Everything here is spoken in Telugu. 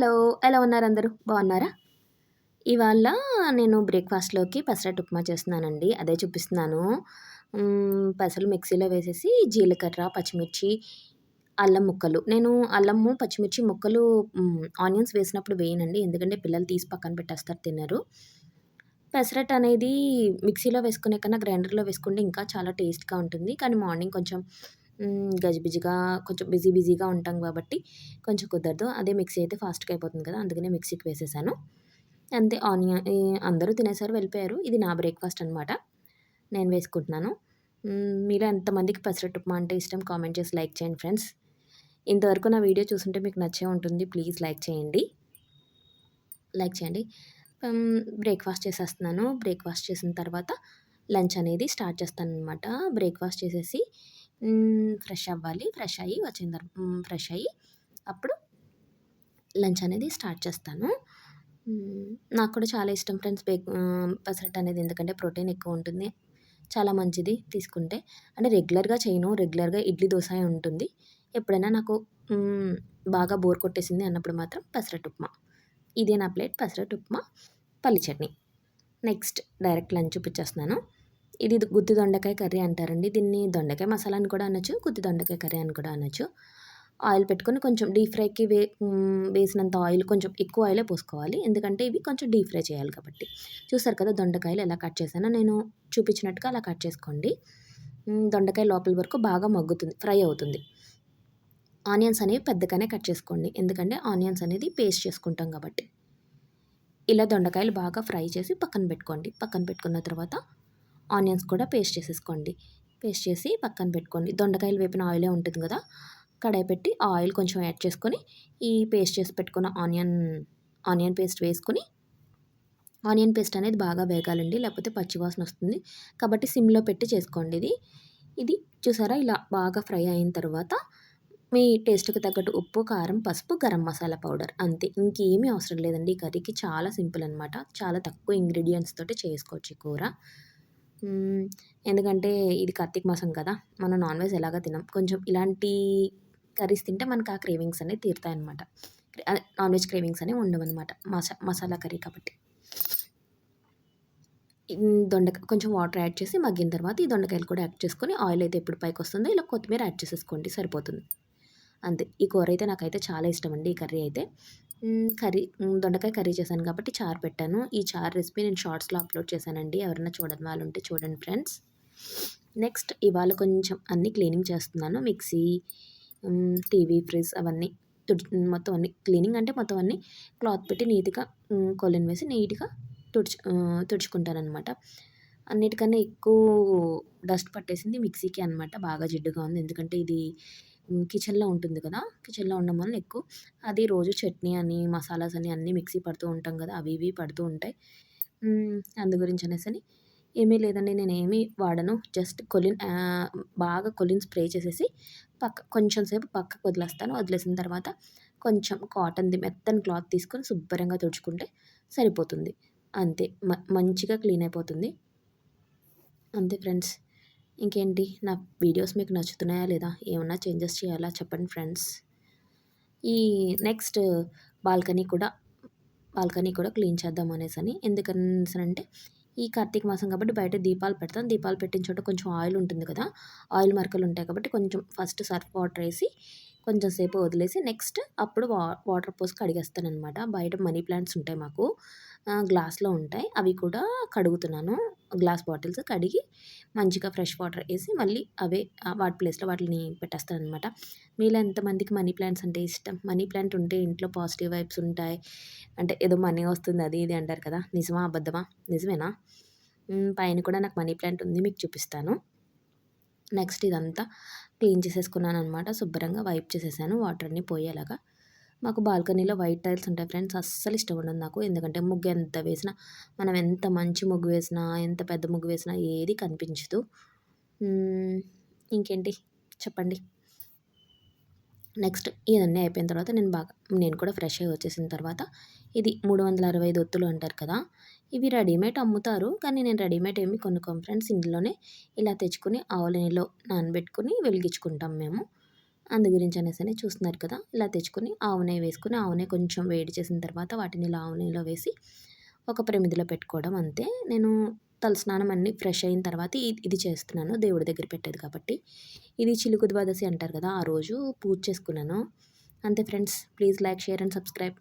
హలో ఎలా ఉన్నారు అందరూ? బాగున్నారా? ఇవాళ నేను బ్రేక్ఫాస్ట్లోకి పెసరట్టు ఉప్మా చేస్తున్నానండి అదే చూపిస్తున్నాను. పెసలు మిక్సీలో వేసేసి జీలకర్ర పచ్చిమిర్చి అల్లం ముక్కలు. నేను అల్లము పచ్చిమిర్చి ముక్కలు ఆనియన్స్ వేసినప్పుడు వేయనండి ఎందుకంటే పిల్లలు తీసి పక్కన పెట్టేస్తారు తిన్నారు పెసరట్ అనేది మిక్సీలో వేసుకునే కన్నా గ్రైండర్లో వేసుకుంటే ఇంకా చాలా టేస్ట్గా ఉంటుంది. కానీ మార్నింగ్ కొంచెం గజిబిజిగా కొంచెం బిజీ బిజీగా ఉంటాం కాబట్టి కొంచెం కుదరదు. అదే మిక్సీ అయితే ఫాస్ట్గా అయిపోతుంది కదా అందుకనే మిక్సీకి వేసేసాను. అంతే ఆనియన్ అందరూ తినేసారు వెళ్ళిపోయారు. ఇది నా బ్రేక్ఫాస్ట్ అనమాట నేను వేసుకుంటున్నాను. మీరు ఎంతమందికి పెసరట్టు ఉప్మా అంటే ఇష్టం కామెంట్ చేసి లైక్ చేయండి ఫ్రెండ్స్. ఇంతవరకు నా వీడియో చూస్తుంటే మీకు నచ్చే ఉంటుంది ప్లీజ్ లైక్ చేయండి. లైక్ చేయండి. బ్రేక్ఫాస్ట్ చేసేస్తున్నాను. బ్రేక్ఫాస్ట్ చేసిన తర్వాత లంచ్ అనేది స్టార్ట్ చేస్తాను అనమాట బ్రేక్ఫాస్ట్ చేసేసి ఫ్రెష్ అవ్వాలి. ఫ్రెష్ అయ్యి వచ్చిన తర్వాత ఫ్రెష్ అయ్యి అప్పుడు లంచ్ అనేది స్టార్ట్ చేస్తాను. నాకు కూడా చాలా ఇష్టం ఫ్రెండ్స్ బేక్ పెసరట్ అనేది ఎందుకంటే ప్రోటీన్ ఎక్కువ ఉంటుంది. చాలా మంచిది తీసుకుంటే. అంటే రెగ్యులర్గా చేయను. రెగ్యులర్గా ఇడ్లీ దోశ ఉంటుంది. ఎప్పుడైనా నాకు బాగా బోర్ కొట్టేసింది అన్నప్పుడు మాత్రం పెసరట్ ఉప్మా. ఇదే నా ప్లేట్ పెసరట్ ఉప్మా పల్లి చట్నీ. నెక్స్ట్ డైరెక్ట్ లంచ్ చూపించేస్తున్నాను. ఇది గుత్తి దొండకాయ కర్రీ అంటారండి. దీన్ని దొండకాయ మసాలా అని కూడా అనొచ్చు గుత్తి దొండకాయ కర్రీ అని కూడా అనొచ్చు. ఆయిల్ పెట్టుకొని కొంచెం డీప్ ఫ్రైకి వే వేసినంత ఆయిల్ కొంచెం ఎక్కువ ఆయిలే పోసుకోవాలి. ఎందుకంటే ఇవి కొంచెం డీప్ ఫ్రై చేయాలి కాబట్టి. చూసారు కదా దొండకాయలు ఎలా కట్ చేశానో నేను చూపించినట్టుగా అలా కట్ చేసుకోండి. దొండకాయ లోపల వరకు బాగా మగ్గుతుంది ఫ్రై అవుతుంది. ఆనియన్స్ అనేవి పెద్దగానే కట్ చేసుకోండి. ఎందుకంటే ఆనియన్స్ అనేది పేస్ట్ చేసుకుంటాం కాబట్టి. ఇలా దొండకాయలు బాగా ఫ్రై చేసి పక్కన పెట్టుకోండి. పక్కన పెట్టుకున్న తర్వాత ఆనియన్స్ కూడా పేస్ట్ చేసేసుకోండి. పేస్ట్ చేసి పక్కన పెట్టుకోండి. దొండకాయలు వేపిన ఆయిలే ఉంటుంది కదా కడాయి పెట్టి ఆయిల్ కొంచెం యాడ్ చేసుకొని ఈ పేస్ట్ చేసి పెట్టుకున్న ఆనియన్ ఆనియన్ పేస్ట్ వేసుకొని ఆనియన్ పేస్ట్ అనేది బాగా వేగాలండి లేకపోతే పచ్చివాసన వస్తుంది. కాబట్టి సిమ్లో పెట్టి చేసుకోండి ఇది. ఇది చూసారా ఇలా బాగా ఫ్రై అయిన తర్వాత మీ టేస్ట్కి తగ్గట్టు ఉప్పు కారం పసుపు గరం మసాలా పౌడర్ అంతే. ఇంకేమీ అవసరం లేదండి. ఈ కర్రీకి చాలా సింపుల్ అనమాట చాలా తక్కువ ఇంగ్రీడియంట్స్ తోటి చేసుకోవచ్చు కూర. ఎందుకంటే ఇది కార్తీక మాసం కదా మనం నాన్ వెజ్ ఎలాగ తినం. కొంచెం ఇలాంటి కర్రీస్ తింటే మనకు ఆ క్రేవింగ్స్ అనేవి తీరుతాయన్నమాట. నాన్ వెజ్ క్రేవింగ్స్ అనేవి ఉండవన్నమాట. మసా మసాలా కర్రీ కాబట్టి. దొండకాయ కొంచెం వాటర్ యాడ్ చేసి మగ్గిన తర్వాత ఈ దొండకాయలు కూడా యాడ్ చేసుకొని ఆయిల్ అయితే ఎప్పుడు పైకి వస్తుందో ఇలా కొత్తిమీర యాడ్ చేసేసుకోండి సరిపోతుంది. అంతే. ఈ కూర అయితే నాకైతే చాలా ఇష్టం అండి ఈ కర్రీ అయితే. కర్రీ దొండకాయ కర్రీ చేశాను కాబట్టి చారు పెట్టాను. ఈ చారు రెసిపీ నేను షార్ట్స్లో అప్లోడ్ చేశానండి. ఎవరైనా చూడని వాళ్ళు ఉంటే చూడండి ఫ్రెండ్స్. నెక్స్ట్ ఇవాళ కొంచెం అన్నీ క్లీనింగ్ చేస్తున్నాను. మిక్సీ టీవీ ఫ్రిడ్జ్ అవన్నీ తుడి మొత్తం అన్ని క్లీనింగ్ అంటే మొత్తం అన్నీ క్లాత్ పెట్టి నీట్గా కొలిన్ వేసి నీట్గా తుడుచు తుడుచుకుంటాను అనమాట అన్నిటికన్నా ఎక్కువ డస్ట్ పట్టేసింది మిక్సీకి అనమాట బాగా జిడ్డుగా ఉంది. ఎందుకంటే ఇది కిచెన్లో ఉంటుంది కదా! కిచెన్లో ఉండడం వల్ల ఎక్కువ అది రోజు చట్నీ అని మసాలాస్ అని అన్నీ మిక్సీ పడుతూ ఉంటాం కదా! అవి ఇవి పడుతూ ఉంటాయి. అందు గురించి అనేసి ఏమీ లేదండి. నేను ఏమీ వాడను. జస్ట్ కొలిన్ బాగా కొలిన్ స్ప్రే చేసేసి పక్క కొంచెం సేపు పక్కకు వదిలేస్తాను. వదిలేసిన తర్వాత కొంచెం కాటన్ది మెత్తని క్లాత్ తీసుకొని శుభ్రంగా తుడుచుకుంటే సరిపోతుంది. అంతే. మంచిగా క్లీన్ అయిపోతుంది. అంతే ఫ్రెండ్స్. ఇంకేంటి? నా వీడియోస్ మీకు నచ్చుతున్నాయా లేదా? ఏమన్నా చేంజెస్ చేయాలా? చెప్పండి ఫ్రెండ్స్. ఈ నెక్స్ట్ బాల్కనీ కూడా బాల్కనీ కూడా క్లీన్ చేద్దాం అనేసి అని ఎందుకనేసనంటే ఈ కార్తీక మాసం కాబట్టి బయట దీపాలు పెడతాం. దీపాలు పెట్టిన చోట కొంచెం ఆయిల్ ఉంటుంది కదా. ఆయిల్ మరకలు ఉంటాయి కాబట్టి కొంచెం ఫస్ట్ సర్ఫ్ వాటర్ వేసి కొంచెం సేపు వదిలేసి నెక్స్ట్ అప్పుడు వా వాటర్ పోసి కడిగేస్తాను బయట మనీ ప్లాంట్స్ ఉంటాయి మాకు. గ్లాస్లో ఉంటాయి. అవి కూడా కడుగుతున్నాను. గ్లాస్ బాటిల్స్ కడిగి మంచిగా ఫ్రెష్ వాటర్ వేసి మళ్ళీ అవే వాటి ప్లేస్లో వాటిని పెట్టేస్తాను అనమాట మీలో ఎంతమందికి మనీ ప్లాంట్స్ అంటే ఇష్టం? మనీ ప్లాంట్ ఉంటే ఇంట్లో పాజిటివ్ వైబ్స్ ఉంటాయి. అంటే ఏదో మనీ వస్తుంది అది ఇది అంటారు కదా? నిజమా? అబద్ధమా? నిజమేనా? పైన కూడా నాకు మనీ ప్లాంట్ ఉంది మీకు చూపిస్తాను. నెక్స్ట్ ఇదంతా క్లీన్ చేసేసుకున్నాను అనమాట శుభ్రంగా వైప్ చేసేసాను వాటర్ని పోయేలాగా. మాకు బాల్కనీలో వైట్ టైల్స్ ఉంటాయి ఫ్రెండ్స్ అస్సలు ఇష్టం ఉండదు నాకు. ఎందుకంటే ముగ్గు ఎంత వేసినా మనం ఎంత మంచి ముగ్గు వేసినా ఎంత పెద్ద ముగ్గు వేసినా ఏది కనిపించదు. ఇంకేంటి? చెప్పండి. నెక్స్ట్ ఇవన్నీ అయిపోయిన తర్వాత నేను బాగా నేను కూడా ఫ్రెష్ అయ్యి వచ్చేసిన తర్వాత ఇది మూడు వందల అరవై ఐదు ఒత్తులు అంటారు కదా ఇవి రెడీమేడ్ అమ్ముతారు. కానీ నేను రెడీమేడ్ ఏమి కొనుక్కోం ఫ్రెండ్స్ ఇందులోనే ఇలా తెచ్చుకుని ఆవుల నీళ్ళు నానబెట్టుకుని వెలిగించుకుంటాం మేము. అందు గురించి అనేసి చూస్తున్నారు కదా. ఇలా తెచ్చుకొని ఆవు నెయ్యి ఆవునే ఆవు నెయ్యి కొంచెం వేడి చేసిన తర్వాత వాటిని ఇలా ఆవు నెయ్యిలో వేసి ఒక ప్రమిదిలో పెట్టుకోవడం అంతే. నేను తలస్నానం అన్నీ ఫ్రెష్ అయిన తర్వాత ఇది చేస్తున్నాను. దేవుడి దగ్గర పెట్టేది కాబట్టి. ఇది చిలుకు ద్వాదశి అంటారు కదా ఆ రోజు పూజ చేసుకున్నాను. అంతే friends please like share and subscribe.